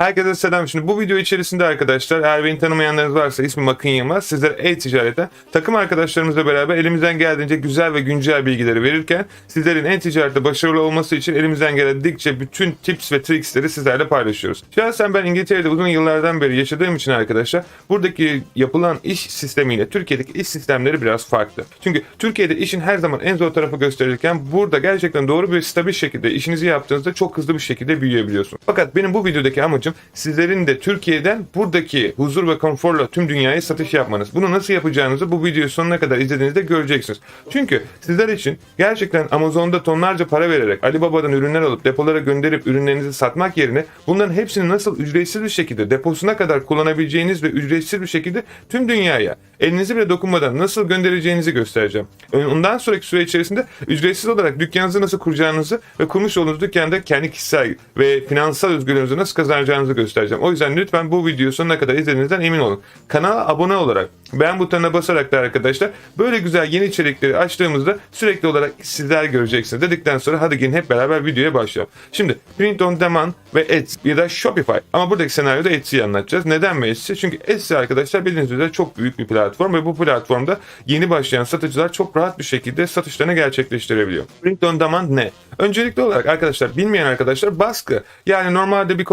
Herkese selam. Şimdi bu video içerisinde arkadaşlar eğer beni tanımayanlarınız varsa ismim Akın Yılmaz. Sizlere e-ticarete takım arkadaşlarımızla beraber elimizden geldiğince güzel ve güncel bilgileri verirken sizlerin e-ticarette başarılı olması için elimizden geldikçe bütün tips ve tricksleri sizlerle paylaşıyoruz. Şahsen ben İngiltere'de uzun yıllardan beri yaşadığım için arkadaşlar buradaki yapılan iş sistemiyle Türkiye'deki iş sistemleri biraz farklı. Çünkü Türkiye'de işin her zaman en zor tarafı gösterilirken burada gerçekten doğru bir stabil şekilde işinizi yaptığınızda çok hızlı bir şekilde büyüyebiliyorsunuz. Fakat benim bu videodaki amacım sizlerin de Türkiye'den buradaki huzur ve konforla tüm dünyaya satış yapmanız. Bunu nasıl yapacağınızı bu videoyu sonuna kadar izlediğinizde göreceksiniz. Çünkü sizler için gerçekten Amazon'da tonlarca para vererek Alibaba'dan ürünler alıp depolara gönderip ürünlerinizi satmak yerine bunların hepsini nasıl ücretsiz bir şekilde deposuna kadar kullanabileceğiniz ve ücretsiz bir şekilde tüm dünyaya elinizi bile dokunmadan nasıl göndereceğinizi göstereceğim. Ondan sonraki süre içerisinde ücretsiz olarak dükkanınızı nasıl kuracağınızı ve kurmuş olduğunuz dükkanda kendi kişisel ve finansal özgürlüğünüzü nasıl kazanacağınızı göstereceğim. O yüzden lütfen bu videoyu sonuna kadar izlediğinizden emin olun. Kanala abone olarak, beğen butonuna basarak da arkadaşlar böyle güzel yeni içerikleri açtığımızda sürekli olarak sizler göreceksiniz dedikten sonra hadi gelin hep beraber videoya başlayalım. Şimdi print on demand ve Etsy ya da Shopify ama buradaki senaryoda Etsy'yi anlatacağız. Neden mi Etsy? Çünkü Etsy arkadaşlar bildiğiniz üzere çok büyük bir platform ve bu platformda yeni başlayan satıcılar çok rahat bir şekilde satışlarını gerçekleştirebiliyor. Print on demand ne? Öncelikli olarak arkadaşlar bilmeyen arkadaşlar baskı. Yani normalde bir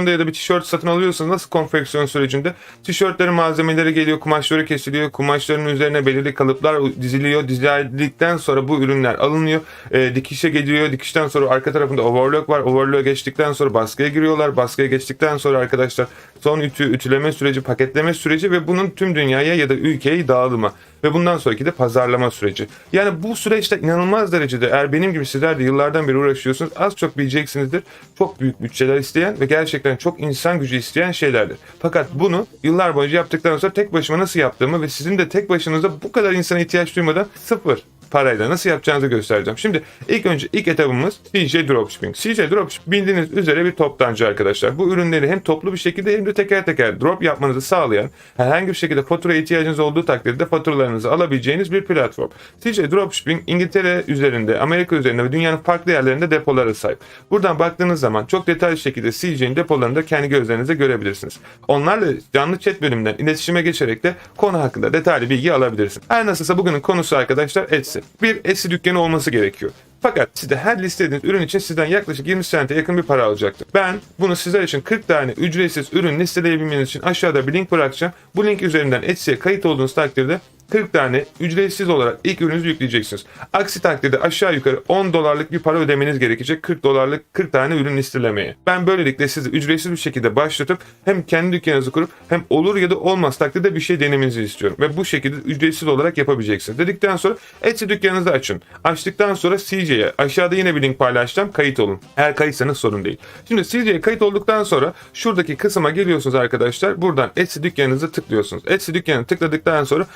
konfeksiyonda ya da bir tişört satın alıyorsanız nasıl konfeksiyon sürecinde tişörtlerin malzemeleri geliyor, kumaşları kesiliyor, kumaşların üzerine belirli kalıplar diziliyor. Dizildikten sonra bu ürünler alınıyor. E, dikişe geliyor. Dikişten sonra arka tarafında overlock var. Overlock'a geçtikten sonra baskıya giriyorlar. Baskıya geçtikten sonra arkadaşlar son ütü, ütüleme süreci, paketleme süreci ve bunun tüm dünyaya ya da ülkeye dağılımı ve bundan sonraki de pazarlama süreci. Yani bu süreçte inanılmaz derecede eğer benim gibi sizler de yıllardan beri uğraşıyorsunuz az çok bileceksinizdir. Çok büyük bütçeler isteyen ve gerçekten çok insan gücü isteyen şeylerdir. Fakat bunu yıllar boyunca yaptıktan sonra tek başıma nasıl yaptığımı ve sizin de tek başınıza bu kadar insana ihtiyaç duymadan sıfır parayla nasıl yapacağınızı göstereceğim. Şimdi ilk önce ilk etabımız CJ Dropshipping. CJ Dropshipping bildiğiniz üzere bir toptancı arkadaşlar. Bu ürünleri hem toplu bir şekilde hem de teker teker drop yapmanızı sağlayan herhangi bir şekilde fatura ihtiyacınız olduğu takdirde faturalarınızı alabileceğiniz bir platform. CJ Dropshipping İngiltere üzerinde, Amerika üzerinde ve dünyanın farklı yerlerinde depolara sahip. Buradan baktığınız zaman çok detaylı şekilde CJ'in depolarını da kendi gözlerinizle görebilirsiniz. Onlarla canlı chat bölümünden iletişime geçerek de konu hakkında detaylı bilgi alabilirsiniz. Her nasılsa bugünün konusu arkadaşlar Etsy. Bir Etsy dükkanı olması gerekiyor. Fakat siz de her listediğiniz ürün için sizden yaklaşık 20 sente yakın bir para alacaktır. Ben bunu sizler için 40 tane ücretsiz ürün listeleyebilmeniz için aşağıda bir link bırakacağım. Bu link üzerinden Etsy'ye kayıt olduğunuz takdirde 40 tane ücretsiz olarak ilk ürününüzü yükleyeceksiniz. Aksi takdirde aşağı yukarı 10 dolarlık bir para ödemeniz gerekecek 40 dolarlık 40 tane ürün listelemeye. Ben böylelikle sizi ücretsiz bir şekilde başlatıp hem kendi dükkanınızı kurup hem olur ya da olmaz takdirde bir şey denemenizi istiyorum. Ve bu şekilde ücretsiz olarak yapabileceksiniz. Dedikten sonra Etsy dükkanınızı açın. Açtıktan sonra CJ'ye aşağıda yine bir link paylaşacağım. Kayıt olun. Eğer kayıtsanız sorun değil. Şimdi CJ'ye kayıt olduktan sonra şuradaki kısma geliyorsunuz arkadaşlar. Buradan Etsy dükkanınızı tıklıyorsunuz. Etsy dükkanını tıkladıktan sonra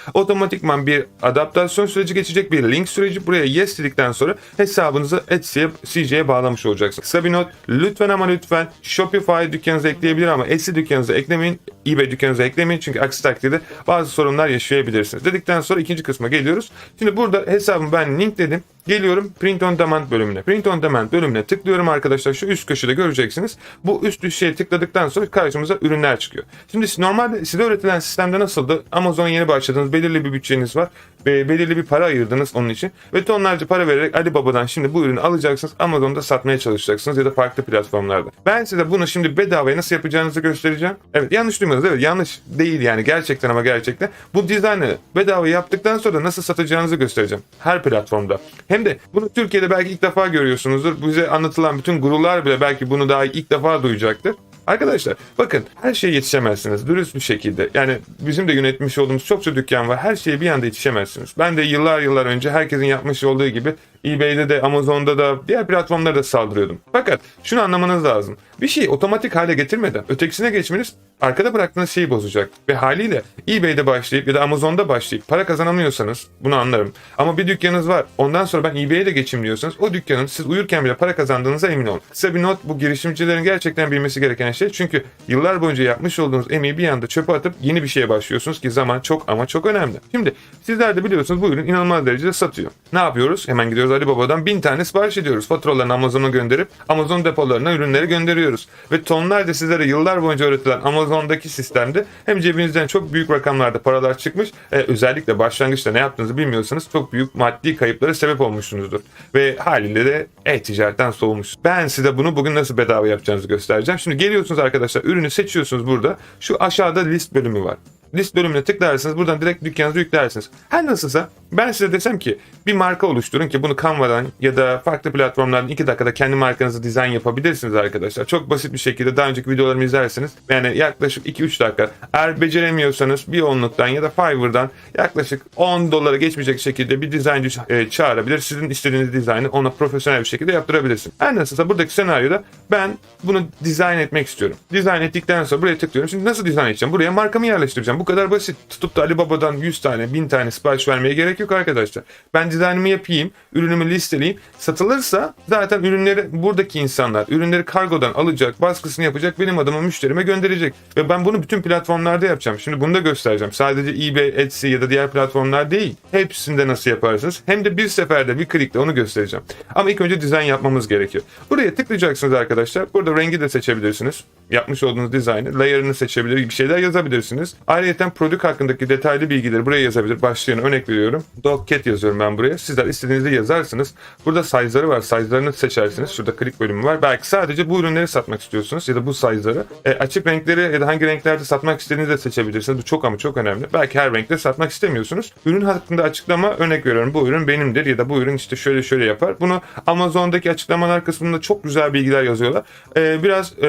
otomatikman bir adaptasyon süreci geçecek bir link süreci. Buraya yes dedikten sonra hesabınızı Etsy'ye CJ'ye bağlamış olacaksınız. Kısa bir not. Lütfen ama lütfen Shopify dükkanınıza ekleyebilir ama Etsy dükkanınıza eklemeyin. eBay dükkanınıza eklemeyin. Çünkü aksi takdirde bazı sorunlar yaşayabilirsiniz. Dedikten sonra ikinci kısma geliyoruz. Şimdi burada hesabımı ben linkledim. Geliyorum Print on Demand bölümüne. Print on Demand bölümüne tıklıyorum arkadaşlar. Şu üst köşede göreceksiniz. Bu üst şeye tıkladıktan sonra karşımıza ürünler çıkıyor. Şimdi normalde size öğretilen sistemde nasıldı? Amazon'a yeni başladınız. Belirli bir bütçeniz var. Belirli bir para ayırdınız onun için. Ve tonlarca para vererek Alibaba'dan şimdi bu ürünü alacaksınız. Amazon'da satmaya çalışacaksınız ya da farklı platformlarda. Ben size bunu şimdi bedavaya nasıl yapacağınızı göstereceğim. Evet yanlış duymadınız. Evet yanlış değil yani gerçekten ama gerçekten. Bu dizaynı bedava yaptıktan sonra nasıl satacağınızı göstereceğim. Her platformda. Hem de bunu Türkiye'de belki ilk defa görüyorsunuzdur. Bize anlatılan bütün gurular bile belki bunu daha ilk defa duyacaktır. Arkadaşlar bakın her şeye yetişemezsiniz dürüst bir şekilde. Yani bizim de yönetmiş olduğumuz çokça dükkan var. Her şeye bir anda yetişemezsiniz. Ben de yıllar yıllar önce herkesin yapmış olduğu gibi eBay'de de Amazon'da da diğer platformlara da saldırıyordum. Fakat şunu anlamanız lazım. Bir şeyi otomatik hale getirmeden ötekisine geçmeniz arkada bıraktığınız şeyi bozacak. Ve haliyle eBay'de başlayıp ya da Amazon'da başlayıp para kazanamıyorsanız bunu anlarım. Ama bir dükkanınız var ondan sonra ben eBay'e de geçeyim diyorsanız o dükkanın siz uyurken bile para kazandığınıza emin olun. Kısa bir not bu girişimcilerin gerçekten bilmesi gereken şey. Çünkü yıllar boyunca yapmış olduğunuz emeği bir anda çöpe atıp yeni bir şeye başlıyorsunuz ki zaman çok ama çok önemli. Şimdi sizler de biliyorsunuz bu ürün inanılmaz derecede satıyor. Ne yapıyoruz? Hemen gidiyoruz Alibaba'dan 1000 tane sipariş ediyoruz. Faturalarını Amazon'a gönderip Amazon depolarına ürünleri gönderiyoruz. Ve tonlarca sizlere yıllar boyunca öğretilen Amazon'daki sistemde hem cebinizden çok büyük rakamlarda paralar çıkmış. e, özellikle başlangıçta ne yaptığınızı bilmiyorsanız çok büyük maddi kayıplara sebep olmuşsunuzdur. Ve haliyle de e-ticaretten soğumuş. Ben size bunu bugün nasıl bedava yapacağınızı göstereceğim. Şimdi geliyorsunuz arkadaşlar ürünü seçiyorsunuz burada. Şu aşağıda list bölümü var list bölümüne tıklarsınız. Buradan direkt dükkanınıza yüklersiniz. Her nasılsa ben size desem ki bir marka oluşturun ki bunu Canva'dan ya da farklı platformlardan 2 dakikada kendi markanızı dizayn yapabilirsiniz arkadaşlar. Çok basit bir şekilde daha önceki videolarımı izlerseniz yani yaklaşık 2-3 dakika. Eğer beceremiyorsanız bir onluktan ya da Fiverr'dan yaklaşık 10 dolara geçmeyecek şekilde bir dizayncı e, çağırabilir. Sizin istediğiniz dizaynı ona profesyonel bir şekilde yaptırabilirsin. Her nasılsa buradaki senaryoda ben bunu dizayn etmek istiyorum. Dizayn ettikten sonra buraya tıklıyorum. Şimdi nasıl dizayn edeceğim? Buraya markamı yerleştireceğim. Bu kadar basit. Tutup da Alibaba'dan 100 tane, 1000 tane sipariş vermeye gerek yok arkadaşlar. Ben dizaynımı yapayım, ürünümü listeleyeyim. Satılırsa zaten ürünleri buradaki insanlar ürünleri kargodan alacak, baskısını yapacak, benim adıma müşterime gönderecek. Ve ben bunu bütün platformlarda yapacağım. Şimdi bunu da göstereceğim. Sadece eBay, Etsy ya da diğer platformlar değil. Hepsinde nasıl yaparsınız? Hem de bir seferde bir klikle onu göstereceğim. Ama ilk önce dizayn yapmamız gerekiyor. Buraya tıklayacaksınız arkadaşlar. Burada rengi de seçebilirsiniz. Yapmış olduğunuz dizaynı, layer'ını seçebilir, bir şeyler yazabilirsiniz. Ayrıca product hakkındaki detaylı bilgileri buraya yazabilir. Başlığına örnek veriyorum. Dogcat yazıyorum ben buraya. Sizler istediğinizi yazarsınız. Burada size'ları var. Size'larını seçersiniz. Şurada klik bölümü var. Belki sadece bu ürünleri satmak istiyorsunuz ya da bu size'ları. E, açık renkleri ya da hangi renklerde satmak istediğinizi de seçebilirsiniz. Bu çok ama çok önemli. Belki her renkte satmak istemiyorsunuz. Ürün hakkında açıklama örnek veriyorum. Bu ürün benimdir ya da bu ürün işte şöyle şöyle yapar. Bunu Amazon'daki açıklamalar kısmında çok güzel bilgiler yazıyorlar. E, biraz e,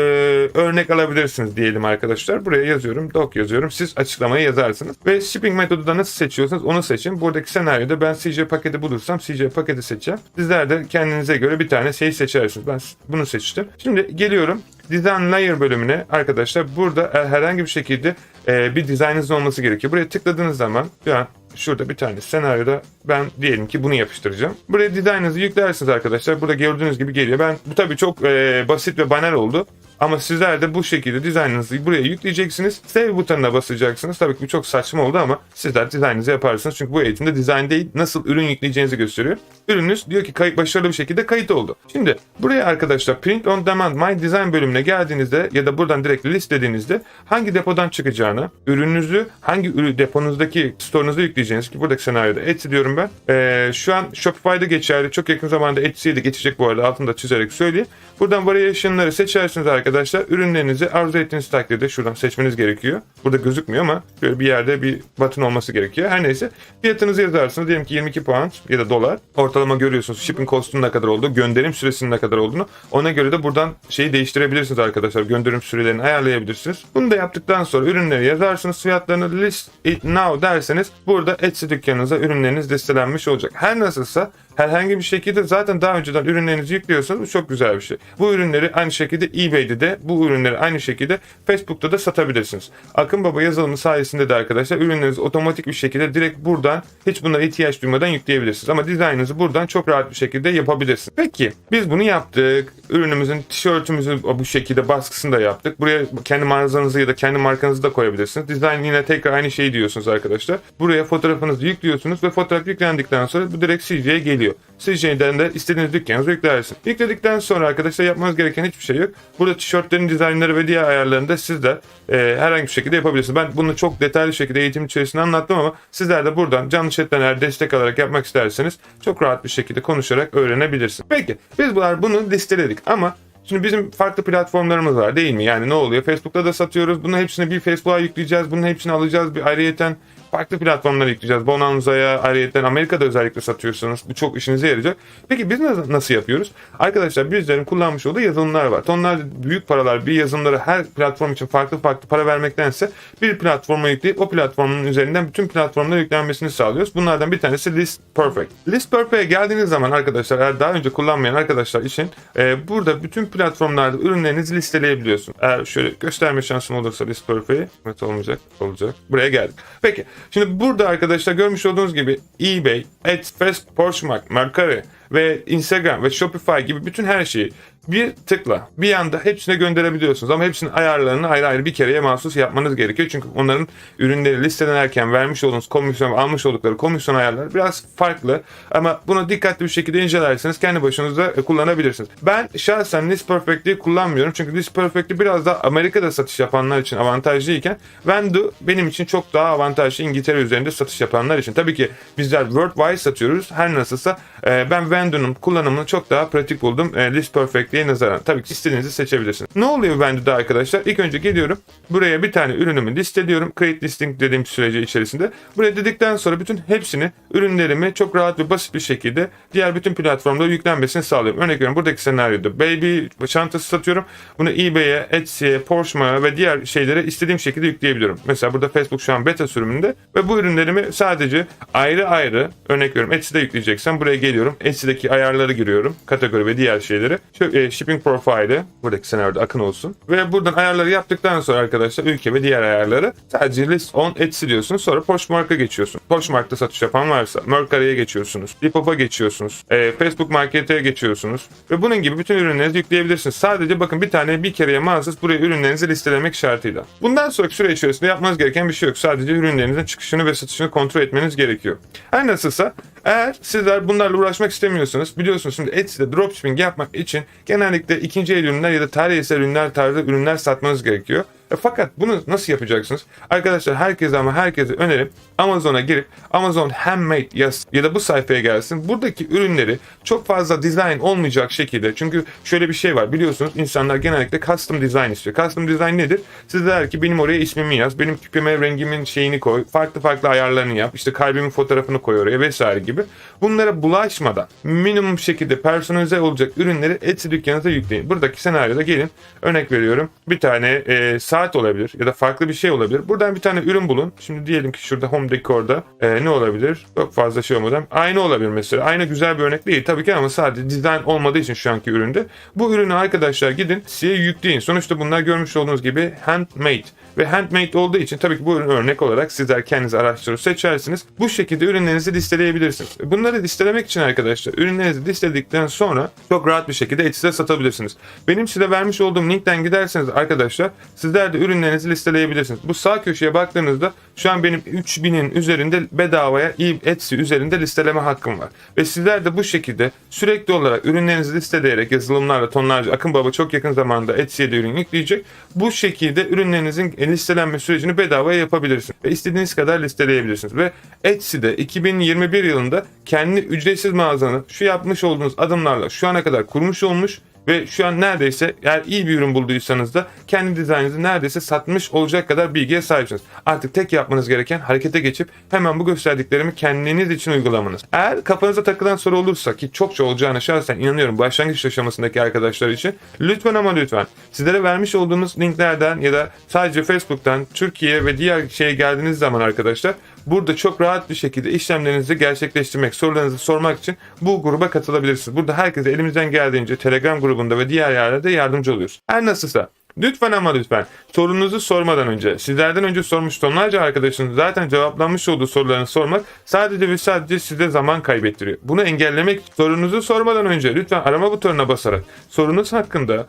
örnek alabilirsiniz diyelim arkadaşlar. Buraya yazıyorum. Doc yazıyorum. Siz açıklamayı yazarsınız. Ve shipping metodu da nasıl seçiyorsanız onu seçin. Buradaki senaryoda ben CJ paketi bulursam CJ paketi seçeceğim. Sizler de kendinize göre bir tane şey seçersiniz. Ben bunu seçtim. Şimdi geliyorum. Design Layer bölümüne arkadaşlar burada e, herhangi bir şekilde e, bir dizaynınız olması gerekiyor. Buraya tıkladığınız zaman an şurada bir tane senaryoda ben diyelim ki bunu yapıştıracağım. Buraya dizaynınızı yüklersiniz arkadaşlar. Burada gördüğünüz gibi geliyor. Ben bu tabii çok e, basit ve banal oldu. Ama sizler de bu şekilde dizaynınızı buraya yükleyeceksiniz. Save butonuna basacaksınız. Tabii ki bu çok saçma oldu ama sizler dizaynınızı yaparsınız. Çünkü bu eğitimde dizayn değil nasıl ürün yükleyeceğinizi gösteriyor. Ürününüz diyor ki kayıt, başarılı bir şekilde kayıt oldu. Şimdi buraya arkadaşlar Print on Demand My Design bölümüne geldiğinizde ya da buradan direkt listelediğinizde hangi depodan çıkacağını, ürününüzü hangi ürün deponuzdaki store'unuza yükleyeceğiniz ki buradaki senaryoda Etsy diyorum ben. Ee, şu an Shopify'da geçerli. Çok yakın zamanda Etsy'ye de geçecek bu arada altında çizerek söyleyeyim. Buradan variation'ları seçersiniz arkadaşlar. Ürünlerinizi arzu ettiğiniz takdirde şuradan seçmeniz gerekiyor. Burada gözükmüyor ama böyle bir yerde bir button olması gerekiyor. Her neyse fiyatınızı yazarsınız. Diyelim ki 22 pound ya da dolar. Ortalama görüyorsunuz shipping cost'un ne kadar olduğu, gönderim süresinin ne kadar olduğunu. Ona göre de buradan şeyi değiştirebilirsiniz arkadaşlar. Gönderim sürelerini ayarlayabilirsiniz. Bunu da yaptıktan sonra ürünleri yazarsınız. Fiyatlarını list it now derseniz burada Etsy dükkanınıza ürünleriniz listelenmiş olacak. Her nasılsa herhangi bir şekilde zaten daha önceden ürünlerinizi yüklüyorsanız bu çok güzel bir şey. Bu ürünleri aynı şekilde eBay'de de bu ürünleri aynı şekilde Facebook'ta da satabilirsiniz. Akın Baba yazılımı sayesinde de arkadaşlar ürünlerinizi otomatik bir şekilde direkt buradan hiç buna ihtiyaç duymadan yükleyebilirsiniz. Ama dizaynınızı buradan çok rahat bir şekilde yapabilirsiniz. Peki biz bunu yaptık. Ürünümüzün tişörtümüzü bu şekilde baskısını da yaptık. Buraya kendi mağazanızı ya da kendi markanızı da koyabilirsiniz. Dizayn yine tekrar aynı şeyi diyorsunuz arkadaşlar. Buraya fotoğrafınızı yüklüyorsunuz ve fotoğraf yüklendikten sonra bu direkt CJ'ye geliyor. CJ'den de istediğiniz dükkanınıza yüklersiniz. Yükledikten sonra arkadaşlar yapmanız gereken hiçbir şey yok. Burada tişörtlerin dizaynları ve diğer ayarlarını da siz de e, herhangi bir şekilde yapabilirsiniz. Ben bunu çok detaylı şekilde eğitim içerisinde anlattım ama sizler de buradan canlı chatten eğer destek alarak yapmak isterseniz çok rahat bir şekilde konuşarak öğrenebilirsiniz. Peki biz bunlar bunu listeledik ama Şimdi bizim farklı platformlarımız var değil mi? Yani ne oluyor? Facebook'ta da satıyoruz. Bunun hepsini bir Facebook'a yükleyeceğiz. Bunun hepsini alacağız. Bir ayrıyeten farklı platformlara yükleyeceğiz. Bonanza'ya, ayrıyeten Amerika'da özellikle satıyorsunuz. Bu çok işinize yarayacak. Peki biz nasıl, yapıyoruz? Arkadaşlar bizlerin kullanmış olduğu yazılımlar var. Tonlarca büyük paralar bir yazılımları her platform için farklı farklı para vermektense bir platforma yükleyip o platformun üzerinden bütün platformlara yüklenmesini sağlıyoruz. Bunlardan bir tanesi List Perfect. List Perfect'e geldiğiniz zaman arkadaşlar eğer daha önce kullanmayan arkadaşlar için e, burada bütün platformlarda ürünlerinizi listeleyebiliyorsun. Eğer şöyle gösterme şansım olursa List Perfect'i olmayacak olacak. Buraya geldik. Peki Şimdi burada arkadaşlar görmüş olduğunuz gibi eBay, Etsy, Poshmark, Mercari, ve Instagram ve Shopify gibi bütün her şeyi bir tıkla bir anda hepsine gönderebiliyorsunuz. Ama hepsinin ayarlarını ayrı ayrı bir kereye mahsus yapmanız gerekiyor. Çünkü onların ürünleri listelenirken vermiş olduğunuz komisyon almış oldukları komisyon ayarları biraz farklı. Ama bunu dikkatli bir şekilde incelerseniz kendi başınıza e, kullanabilirsiniz. Ben şahsen List Perfect'i kullanmıyorum. Çünkü List Perfect'i biraz da Amerika'da satış yapanlar için avantajlıyken Vendu benim için çok daha avantajlı İngiltere üzerinde satış yapanlar için. Tabii ki bizler worldwide satıyoruz. Her nasılsa e, ben Vendu'nun kullanımını çok daha pratik buldum. E, List Perfect'liye nazaran. Tabii ki istediğinizi seçebilirsiniz. Ne oluyor Vendu'da arkadaşlar? İlk önce geliyorum. Buraya bir tane ürünümü listeliyorum. Create listing dediğim süreci içerisinde. Buraya dedikten sonra bütün hepsini ürünlerimi çok rahat ve basit bir şekilde diğer bütün platformlara yüklenmesini sağlıyorum. Örnek veriyorum buradaki senaryoda baby çantası satıyorum. Bunu eBay'e, Etsy'ye, Porsche'ma ve diğer şeylere istediğim şekilde yükleyebiliyorum. Mesela burada Facebook şu an beta sürümünde ve bu ürünlerimi sadece ayrı ayrı örnek veriyorum Etsy'de yükleyeceksem buraya geliyorum. Etsy'deki ayarları giriyorum. Kategori ve diğer şeyleri. Şu, e, shipping profile'ı buradaki senaryoda akın olsun. Ve buradan ayarları yaptıktan sonra arkadaşlar ülke ve diğer ayarları sadece list on Etsy diyorsunuz. Sonra Poshmark'a geçiyorsun. Poshmark'ta satış yapan varsa Mercari'ye geçiyorsunuz. Depop'a geçiyorsunuz. e, Facebook Market'e geçiyorsunuz. Ve bunun gibi bütün ürünlerinizi yükleyebilirsiniz. Sadece bakın bir tane bir kereye mahsus buraya ürünlerinizi listelemek şartıyla. Bundan sonraki süre içerisinde yapmanız gereken bir şey yok. Sadece ürünlerinizin çıkışını ve satışını kontrol etmeniz gerekiyor. Her nasılsa eğer sizler bunlarla uğraşmak istemiyorsanız biliyorsunuz şimdi Etsy'de dropshipping yapmak için genellikle ikinci el ürünler ya da tarihi eser ürünler tarzı ürünler satmanız gerekiyor. E, fakat bunu nasıl yapacaksınız? Arkadaşlar herkese ama herkese önerim Amazon'a girip Amazon Handmade yaz ya da bu sayfaya gelsin. Buradaki ürünleri çok fazla design olmayacak şekilde çünkü şöyle bir şey var biliyorsunuz insanlar genellikle custom design istiyor. Custom design nedir? Siz der ki benim oraya ismimi yaz, benim küpeme rengimin şeyini koy, farklı farklı ayarlarını yap, işte kalbimin fotoğrafını koy oraya vesaire gibi. Bunlara bulaşmadan minimum şekilde personalize olacak ürünleri Etsy dükkanınıza yükleyin. Buradaki senaryoda gelin örnek veriyorum bir tane e, saat olabilir ya da farklı bir şey olabilir. Buradan bir tane ürün bulun. Şimdi diyelim ki şurada home decor'da e, ne olabilir? Çok fazla şey olmadan. Ayna olabilir mesela. Ayna güzel bir örnek değil tabii ki ama sadece dizayn olmadığı için şu anki üründe. Bu ürünü arkadaşlar gidin size yükleyin. Sonuçta bunlar görmüş olduğunuz gibi handmade ve handmade olduğu için tabii ki bu ürün örnek olarak sizler kendiniz araştırır seçersiniz. Bu şekilde ürünlerinizi listeleyebilirsiniz. Bunları listelemek için arkadaşlar ürünlerinizi listeledikten sonra çok rahat bir şekilde Etsy'de satabilirsiniz. Benim size vermiş olduğum linkten giderseniz arkadaşlar sizler de ürünlerinizi listeleyebilirsiniz. Bu sağ köşeye baktığınızda şu an benim 3000'in üzerinde bedavaya Etsy üzerinde listeleme hakkım var. Ve sizler de bu şekilde sürekli olarak ürünlerinizi listeleyerek yazılımlarla tonlarca Akın Baba çok yakın zamanda Etsy'ye de ürün yükleyecek. Bu şekilde ürünlerinizin listelenme sürecini bedavaya yapabilirsiniz. Ve istediğiniz kadar listeleyebilirsiniz. Ve Etsy'de 2021 yılında kendi ücretsiz mağazanı şu yapmış olduğunuz adımlarla şu ana kadar kurmuş olmuş ve şu an neredeyse eğer iyi bir ürün bulduysanız da kendi dizaynınızı neredeyse satmış olacak kadar bilgiye sahipsiniz. Artık tek yapmanız gereken harekete geçip hemen bu gösterdiklerimi kendiniz için uygulamanız. Eğer kafanıza takılan soru olursa ki çokça olacağına şahsen inanıyorum başlangıç aşamasındaki arkadaşlar için lütfen ama lütfen sizlere vermiş olduğumuz linklerden ya da sadece Facebook'tan Türkiye ve diğer şeye geldiğiniz zaman arkadaşlar Burada çok rahat bir şekilde işlemlerinizi gerçekleştirmek, sorularınızı sormak için bu gruba katılabilirsiniz. Burada herkese elimizden geldiğince Telegram grubunda ve diğer yerlerde yardımcı oluyoruz. Her nasılsa Lütfen ama lütfen sorunuzu sormadan önce sizlerden önce sormuş tonlarca arkadaşınız zaten cevaplanmış olduğu sorularını sormak sadece ve sadece size zaman kaybettiriyor. Bunu engellemek sorunuzu sormadan önce lütfen arama butonuna basarak sorunuz hakkında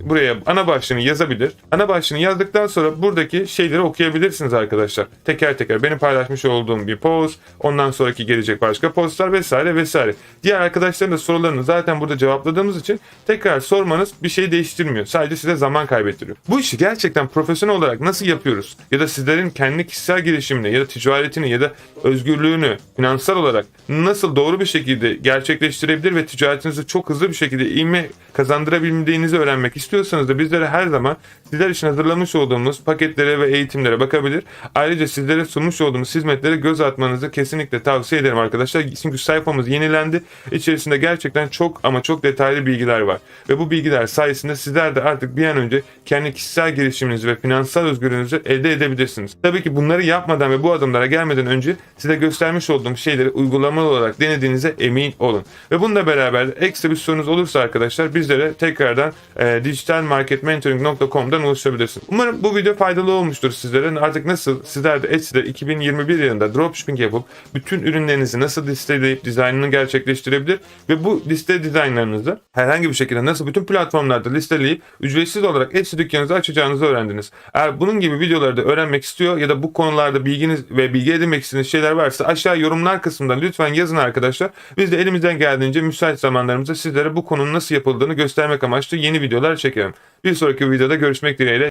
buraya ana başlığını yazabilir. Ana başlığını yazdıktan sonra buradaki şeyleri okuyabilirsiniz arkadaşlar. Teker teker benim paylaşmış olduğum bir post, ondan sonraki gelecek başka postlar vesaire vesaire. Diğer arkadaşların da sorularını zaten burada cevapladığımız için tekrar sormanız bir şey değiştirmiyor. Sadece size zaman kaybettiriyor. Bu işi gerçekten profesyonel olarak nasıl yapıyoruz? Ya da sizlerin kendi kişisel gelişimini ya da ticaretini ya da özgürlüğünü finansal olarak nasıl doğru bir şekilde gerçekleştirebilir ve ticaretinizi çok hızlı bir şekilde ivme kazandırabildiğinizi öğrenmek istiyorsanız da bizlere her zaman sizler için hazırlamış olduğumuz paketlere ve eğitimlere bakabilir. Ayrıca sizlere sunmuş olduğumuz hizmetlere göz atmanızı kesinlikle tavsiye ederim arkadaşlar. Çünkü sayfamız yenilendi. İçerisinde gerçekten çok ama çok detaylı bilgiler var. Ve bu bilgiler sayesinde sizler de artık bir an önce kendi kişisel gelişiminizi ve finansal özgürlüğünüzü elde edebilirsiniz. Tabii ki bunları yapmadan ve bu adımlara gelmeden önce size göstermiş olduğum şeyleri uygulamalı olarak denediğinize emin olun. Ve bununla beraber ekstra bir sorunuz olursa arkadaşlar bizlere tekrardan e, dijitalmarketmentoring.com'dan ulaşabilirsiniz. Umarım bu video faydalı olmuştur sizlere. Artık nasıl sizler de Etsy'de 2021 yılında dropshipping yapıp bütün ürünlerinizi nasıl listeleyip dizaynını gerçekleştirebilir ve bu liste dizaynlarınızı herhangi bir şekilde nasıl bütün platformlarda listeleyip ücretsiz olarak Etsy dükkanınızı açacağınızı öğrendiniz. Eğer bunun gibi videoları da öğrenmek istiyor ya da bu konularda bilginiz ve bilgi edinmek istediğiniz şeyler varsa aşağı yorumlar kısmında lütfen yazın arkadaşlar. Biz de elimizden geldiğince müsait zamanlarımızda sizlere bu konunun nasıl yapıldığını göstermek amaçlı yeni videolar çekelim. Bir sonraki videoda görüşmek dileğiyle.